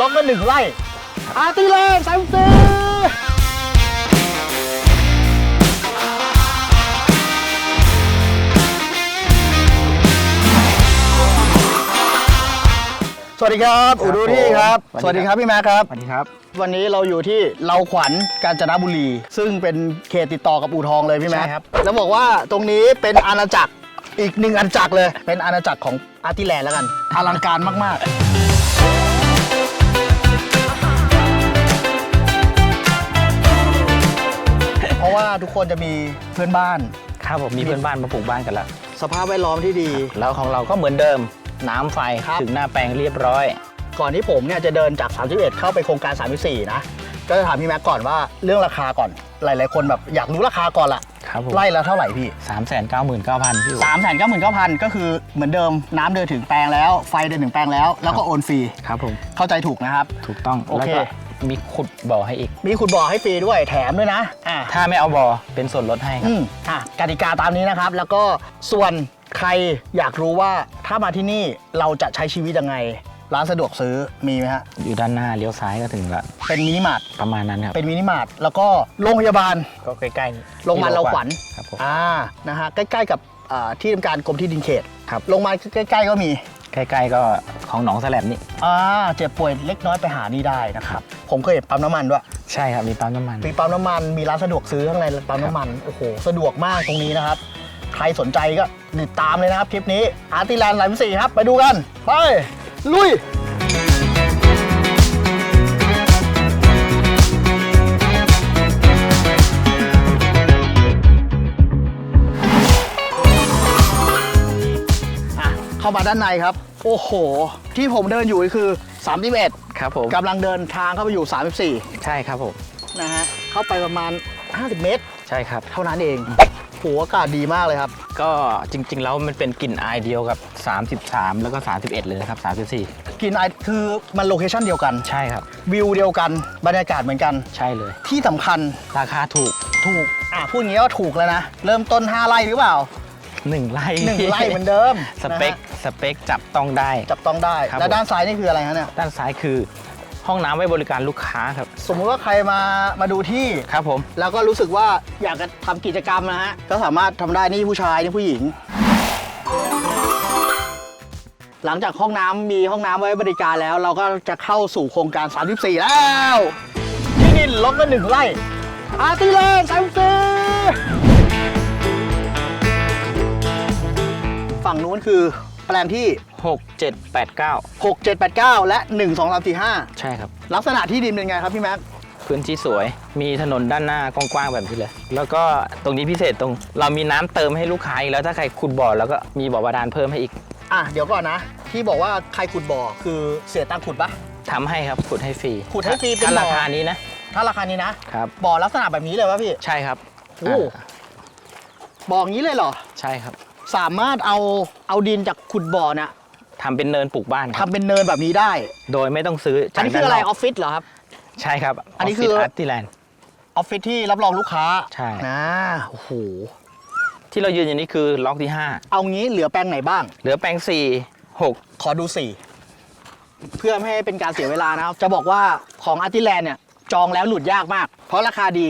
ล็อกก็หนึ่งไร่อาร์ติเลนสามสีสวัสดีครับครับอูดูที่ครับผมสวัสดีครับพี่แม็กครับ สวัสดีครับ วันนี้เราอยู่ที่เลาขวัญกาญจนบุรี ซึ่งเป็นเขตติดต่อกับอู่ทองเลยพี่แม็กใช่ครับ แล้วบอกว่าตรงนี้เป็นอาณาจักรอีกหนึ่งอาณาจักรเลย เป็นอาณาจักรของอาร์ติแลนด์แล้วกัน อลังการมาก ๆ คนจะมีเพื่อนบ้าน ครับผมมีเพื่อนบ้านมาปลูกบ้านกันแล้วสภาพแวดล้อมที่ดี แล้วของเราก็เหมือนเดิมน้ำไฟครับ ถึงหน้าแปลงเรียบร้อย ก่อนที่ผมเนี่ยจะเดินจาก 31 เข้าไปโครงการ 34 นะ ก็จะถามพี่แม็กก่อนว่าเรื่องราคาก่อน หลาย ๆ คนแบบอยากรู้ราคาก่อนละครับผมไล่ละเท่าไหร่พี่สามแสนเก้าหมื่นเก้าพันพี่3 9 9 0 0 0 ก็คือเหมือนเดิมน้ำเดินถึงแปลงแล้ว ไฟเดินถึงแปลงแล้ว แล้วก็โอนฟรี ครับผมเข้าใจถูกนะครับ ถูกต้องโอเคแล้วก็ มีขุดบ่อให้อีก มีขุดบ่อให้ฟรีด้วยแถมด้วยนะอ่าถ้าไม่เอาบ่อเป็นส่วนลดให้คอืรับมอะกติกาตามนี้นะครับ แล้วก็ส่วนใครอยากรู้ว่าถ้ามาที่นี่เราจะใช้ชีวิตยังไง ร้านสะดวกซื้อมีไหมฮะอยู่ด้านหน้าเลี้ยวซ้ายก็ถึงละเป็นมินิมาร์ทประมาณนั้นครับเป็นมินิมาร์ทแล้วก็โรงพยาบาล ก็ใกล้ๆนี่โรงพยาบาลเราขวัญ ครับผมอ่านะฮะใกล้ๆกับอ่าที่ทำการกรมที่ดินเขตครับโรงพยาบาลใกล้ ๆ ก็มี ใกล้ๆก็ของหนองแสลบนี่ อ่าเจ็บป่วยเล็กน้อยไปหานี่ได้นะครับ ผมเคยเห็นปั๊มน้ำมันด้วย ใช่ครับมีปั๊มน้ำมัน มีปั๊มน้ำมันมีร้านสะดวกซื้อข้างในปั๊มน้ำมันโอ้โหสะดวกมากตรงนี้นะครับ ใครสนใจก็ติดตามเลยนะครับคลิปนี้อาร์ติแลนด์ไลฟ์สี่ครับไปดูกันไปลุยอะเข้ามาด้านในครับ โอ้โห ที่ผมเดินอยู่คือ 31 ครับผมกำลังเดินทางเข้าไปอยู่ใช่ครับผม34นะฮะเข้าไปประมาณ 50 เมตร ใช่ครับ เท่านั้นเองโหอากาศดีมากเลยครับ ก็จริง ๆ แล้วมันเป็นกลิ่นอายเดียวกับ 33 แล้วก็ 31 เลยนะครับ 34กินไอคือมันโลเคชั่นเดียวกันใช่ครับ วิวเดียวกันบรรยากาศเหมือนกัน ใช่เลย ที่สำคัญราคาถูกถูกอะพูดอย่างนี้ก็ถูกแล้วนะ เริ่มต้น 5 ไร่หรือเปล่า 1ไร่1ไร่เหมือนเดิมสเปคนะฮะสเปคจับต้องได้จับต้องได้ ครับ แล้วผมด้านซ้ายนี่คืออะไรฮะเนี่ยด้านซ้ายคือห้องน้ำไว้บริการลูกค้าครับ สมมุติว่าใครมามาดูที่ ครับผม แล้วก็รู้สึกว่าอยากจะทำกิจกรรมนะฮะ ก็สามารถทำได้นี่ผู้ชายนี่ผู้หญิง หลังจากห้องน้ำมีห้องน้ำไว้บริการแล้ว เราก็จะเข้าสู่โครงการ 34 แล้ว ที่ดินลบกันหนึ่งไร่อาร์ติเลนสามสี ฝั่งนู้นคือแปลงที่ 6 7 8 9 6 7 8 9 และ 1 2 3 4 5ใช่ครับลักษณะที่ดินเป็นไงครับพี่แม็กพื้นที่สวย มีถนนด้านหน้ากว้างๆแบบนี้เลย แล้วก็ตรงนี้พิเศษตรงเรามีน้ำเติมให้ลูกค้าอีกแล้วถ้าใครขุดบ่อแล้วก็มีบ่อบาดาลเพิ่มให้อีกอะเดี๋ยวก่อนนะ ที่บอกว่าใครขุดบ่อคือเสียตังค์ขุดปะ ทำให้ครับขุดให้ฟรีขุดให้ฟรีเป็นถ้าบ่อ ราคานี้นะถ้าราคานี้นะ ครับ บ่อลักษณะแบบนี้เลยวะพี่ ใช่ครับโอ้ อ่าบ่ออย่างนี้เลยเหรอ ใช่ครับ สามารถเอาเอาดินจากขุดบ่อเนี่ยทำเป็นเนินปลูกบ้านครับทำเป็นเนินแบบนี้ได้ โดยไม่ต้องซื้ออัจากนนี้คืออะไรอด้านนอฟฟิศเหรอครับ ใช่ครับอันนี้คือ อาร์ติแลนด์ ออฟฟิศที่รับรองลูกค้าใช่ นะโอ้โหที่เรายืนอยู่นี่คือล็อกที่เอางี้เหลือแปลงไหนบ้าง5เหลือแปลง 4 6 ขอดู4เพื่อไม่ให้เป็นการเสียเวลานะครับ จะบอกว่าของอาร์ติแลนด์เนี่ย จองแล้วหลุดยากมาก เพราะราคาดี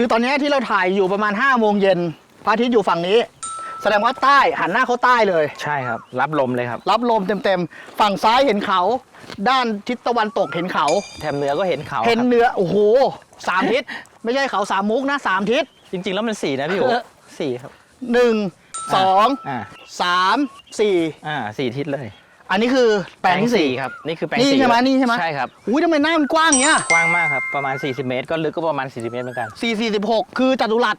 คือตอนนี้ที่เราถ่ายอยู่ประมาณ5โมงเย็นพระอาทิตย์อยู่ฝั่งนี้ แสดงว่าใต้หันหน้าเข้าใต้เลย ใช่ครับ รับลมเลยครับ รับลมเต็มๆ ฝั่งซ้ายเห็นเขา ด้านทิศตะวันตกเห็นเขา แถมเหนือก็เห็นเขาเห็นครับเหนือโอ้โหสามทิศ ไม่ใช่เขาสามมุกนะสามทิศ จริง ๆ แล้วมัน4นะพี่โอ๋เออ สี่ครับหนึ่งสองอ่าสามสี่อ่าสี่ทิศเลย อันนี้คือแปลงที่สี่ครับนี่คือแปลงนี่สี่ใช่ไหมครับนี่ใช่ไหมใช่ครับอุ้ยทำไมหน้ามันกว้างอย่างเงี้ยกว้างมากครับประมาณ 40 เมตร ก็ลึกก็ประมาณ 40 เมตรเหมือนกันสี่สี่สิบหกคือจัตุรัส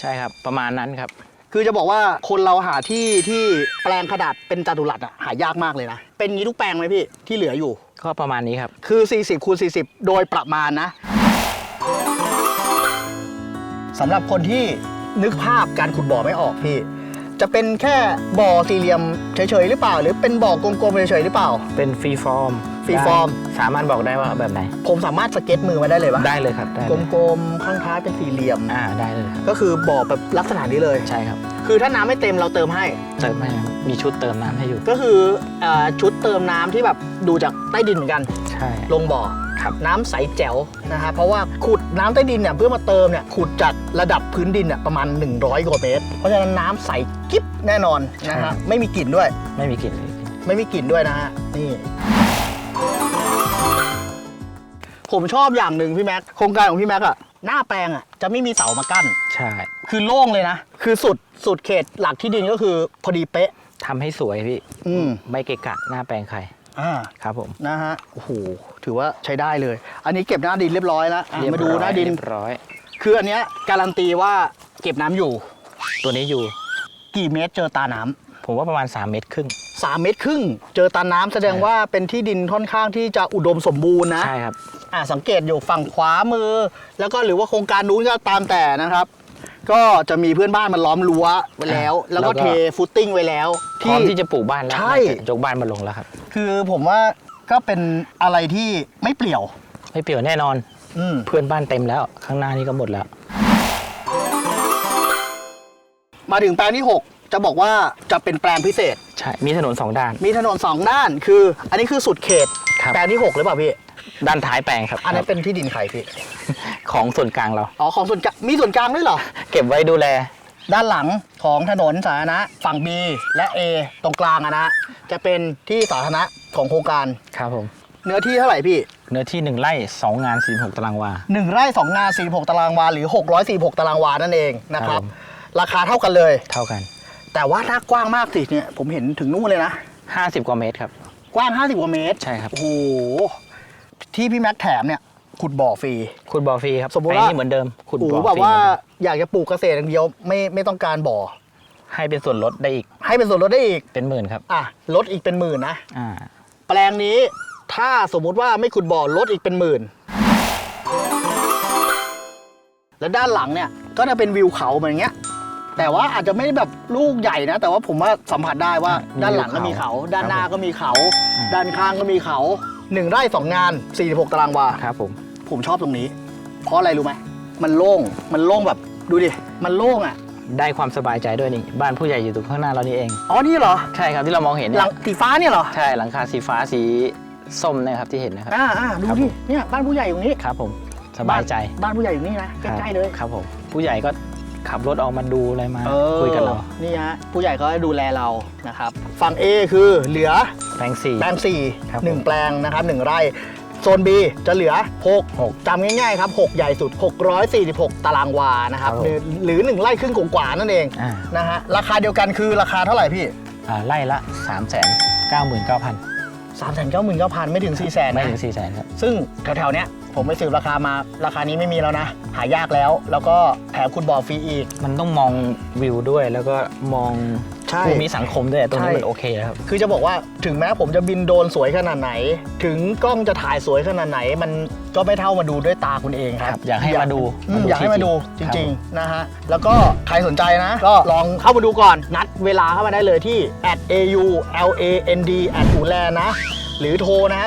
ใช่ครับประมาณนั้นครับคือจะบอกว่าคนเราหาที่ที่แปลงขนาดเป็นจัตุรัสอะหายากมากเลยนะ เป็นงี้ทุกแปลงไหมพี่ที่เหลืออยู่ ก็ประมาณนี้ครับคือ 40คูณ40 โดยประมาณนะสำหรับคนที่นึกภาพการขุดบ่อไม่ออกพี่ จะเป็นแค่บ่อสี่เหลี่ยมเฉยๆหรือเปล่า หรือเป็นบ่อกลมๆเฉยๆหรือเปล่า เป็นฟรีฟอร์ม free form สามารถบอกได้ว่าแบบไหน ผมสามารถสเก็ตมือมาได้เลยปะได้เลยครับได้กเลยลมๆข้างท้ายเป็นสี่เหลี่ยม อ่าได้เลยครับก็คือบ่อแบบลักษณะนี้เลย ใช่ครับคือคือถ้าน้ำไม่เต็มเราเติมให้ เติมให้ครับมีชุดเติมน้ำให้อยู่ ก็คือเอ่อชุดเติมน้ำที่แบบดูจากใต้ดินเหมือนกัน ใช่ ลงบ่อครับน้ำใสแจ๋วนะฮะเพราะว่าขุดน้ำใต้ดินเนี่ยเพื่อมาเติมเนี่ยขุดจากระดับพื้นดินเนี่ยประมาณ 100กว่าเมตร เพราะฉะนั้นน้ำใสกิ๊บแน่นอนนะฮะไม่มีกลิ่นด้วย ไม่มีกลิ่นเลยไม่มีกลิ่นด้วยนะฮะนี่ผมชอบอย่างหนึ่งพี่แม็กโครงการของพี่แม็กอะหน้าแปลงอะจะไม่มีเสามากั้น ใช่ คือโล่งเลยนะ คือสุดสุดเขตหลักที่ดินก็คือพอดีเป๊ะทำให้สวยพี่อืมไม่เกะกะหน้าแปลงใครอ่าครับผมนะฮะโอ้โหถือว่าใช้ได้เลย อันนี้เก็บหน้าดินเรียบร้อยแล้วอะเรียบมาดูร้อยหน้าดินเรียบร้อย คืออันเนี้ยการันตีว่าเก็บน้ำอยู่ ตัวนี้อยู่ กี่เมตรเจอตาน้ำผมว่าประมาณ 3 เมตรครึ่ง สามเมตรครึ่ง เจอตาน้ำแสดงว่าเป็นที่ดินค่อนข้างที่จะอุดมสมบูรณ์นะ ใช่ครับ อ่าสังเกตอยู่ฝั่งขวามือ แล้วก็หรือว่าโครงการนู้นก็ตามแต่นะครับ ก็จะมีเพื่อนบ้านมันล้อมรั้วไว้แล้ว แล้วก็แล้วก็ เทฟุตติ้งไว้แล้ว พร้อมที่จะปลูกบ้านแล้วใช่ น่าจะยกบ้านมาลงแล้วครับ คือผมว่าก็เป็นอะไรที่ไม่เปลี่ยว ไม่เปลี่ยวแน่นอน อืม เพื่อนบ้านเต็มแล้ว ข้างหน้านี่ก็หมดแล้ว มาถึงแปลงที่ 6 จะบอกว่าจะเป็นแปลงพิเศษ ใช่ มีถนนสองด้าน มีถนนสองด้านคือ อันนี้คือสุดเขต ครับ แปลงที่ 6 หรือเปล่าพี่ ด้านท้ายแปลงครับอันนั้นเป็นที่ดินใครพี่ ของส่วนกลางเรา อ๋อของส่วนกลางมีส่วนกลางด้วยเหรอ เก็บไว้ดูแล ด้านหลังของถนนสาธารณะฝั่ง B และ A ตรงกลางอะนะ จะเป็นที่สาธารณะของโครงการ ครับผม เนื้อที่เท่าไหร่พี่ เนื้อที่ 1ไร่2งาน46ตารางวา 1 ไร่ 2 งาน 46 ตารางวา หรือ 646 ตารางวานั่นเองนะครับ ครับผม ราคาเท่ากันเลย เท่ากัน แต่ว่าถ้ากว้างมากสิเนี่ยผมเห็นถึงนู่นเลยนะ 50 กว่าเมตรครับ กว้าง 50 กว่าเมตรใช่ครับ โอ้โหที่พี่แม็กแถมเนี่ยขุดบ่อฟรี ขุดบ่อฟรีครับสมมุติแปลงว่านี้เหมือนเดิมขุดโอ้โหบ่อแบบฟรีว่าเหมือนเดิมอยากจะปลูกเกษตรอย่างเดียวไม่ไม่ต้องการบ่อ ให้เป็นส่วนลดได้อีกให้เป็นส่วนลดได้อีก เป็นหมื่นครับอะลดอีกเป็นหมื่นนะ อ่าแปลงนี้ถ้าสมมุติว่าไม่ขุดบ่อลดอีกเป็นหมื่น แล้วด้านหลังเนี่ยก็จะเป็นวิวเขาเหมือนเงี้ย แต่ว่าอาจจะไม่ได้แบบลูกใหญ่นะ แต่ว่าผมว่าสัมผัสได้ว่ามีด้านหลังก็วิวเขามีเขา ด้านหน้าก็มีเขาอืมด้านข้างก็มีเขาหนึ่งไร่สองงาน 46 ตารางวาครับผมผมชอบตรงนี้ เพราะอะไรรู้ไหมมันโล่งมันโล่งแบบดูดิมันโล่งอะได้ความสบายใจด้วยนี่ บ้านผู้ใหญ่อยู่ตรงข้างหน้าเรานี่เอง อ๋อ นี่เหรอ ใช่ครับที่เรามองเห็นหเนี่ลัยงสีฟ้าเนี่ยเหรอ ใช่หลังคาสีฟ้าสีส้มนะครับที่เห็นนะครับ อ่าอ่าดูครับดิผมเนี่ยบ้านผู้ใหญ่อยู่นี้ ครับผม สบายใจ บ้านผู้ใหญ่อยู่นี่นะครับใกล้ๆเลย ครับผม ผู้ใหญ่ก็ ขับรถออกมาดูอะไรมาเออคุยกับเรานี่ฮะผู้ใหญ่ก็ดูแลเรานะครับฝั่ง A คือเหลือแปลงสี่ แปลงครับ 4 1 แปลงนะครับ 1 ไร่ โซน B จะเหลือ6 6จำง่ายๆครับ 6 ใหญ่สุด 646 ตารางวานะครับครับผม หรือหรือ 1 ไร่ครึ่งกว่าๆนั่นเองอ่านะฮะราคาเดียวกันคือราคาเท่าไหร่พี่ อ่าไล่ละ3 9 9 9 0 0 0 3 9 9 9 0 0 ไม่ถึง 4 0 0 0 0ไม่นะถึง4 0 0 0 0ครับ ซึ่งแถวๆเนี้ย ผมไปสืบราคามาราคานี้ไม่มีแล้วนะ หายากแล้ว แล้วก็แถมคุณบ่อฟรีอีก มันต้องมองวิวด้วย แล้วก็มองใช่ภูมิสังคมด้วยตรงนี้ใช่ มันโอเคแล้วครับ คือจะบอกว่าถึงแม้ผมจะบินโดรนสวยขนาดไหน ถึงกล้องจะถ่ายสวยขนาดไหน มันก็ไม่เท่ามาดูด้วยตาคุณเองคครัรับบอยากให้มาดูอืมมาดูอยากให้มาดูจจริงๆริงๆนะฮะ แล้วก็ใครสนใจนะ ก็ลองเข้ามาดูก่อน นัดเวลาเข้ามาได้เลยที่ @au land อูแลนะ หรือโทรนะ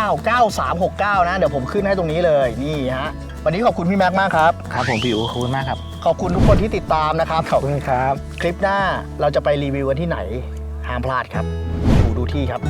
0901999369 นะ เดี๋ยวผมขึ้นให้ตรงนี้เลยนี่ฮะวันนี้ขอบคุณพี่แม็กซ์มากครับ ครับผมพี่อู๋ขอบคุณมากครับ ขอบคุณทุกคนที่ติดตามนะครับ ขอบคุณครับ คลิปหน้าเราจะไปรีวิวกันที่ไหนห้ามพลาดครับ ดูดูที่ครับ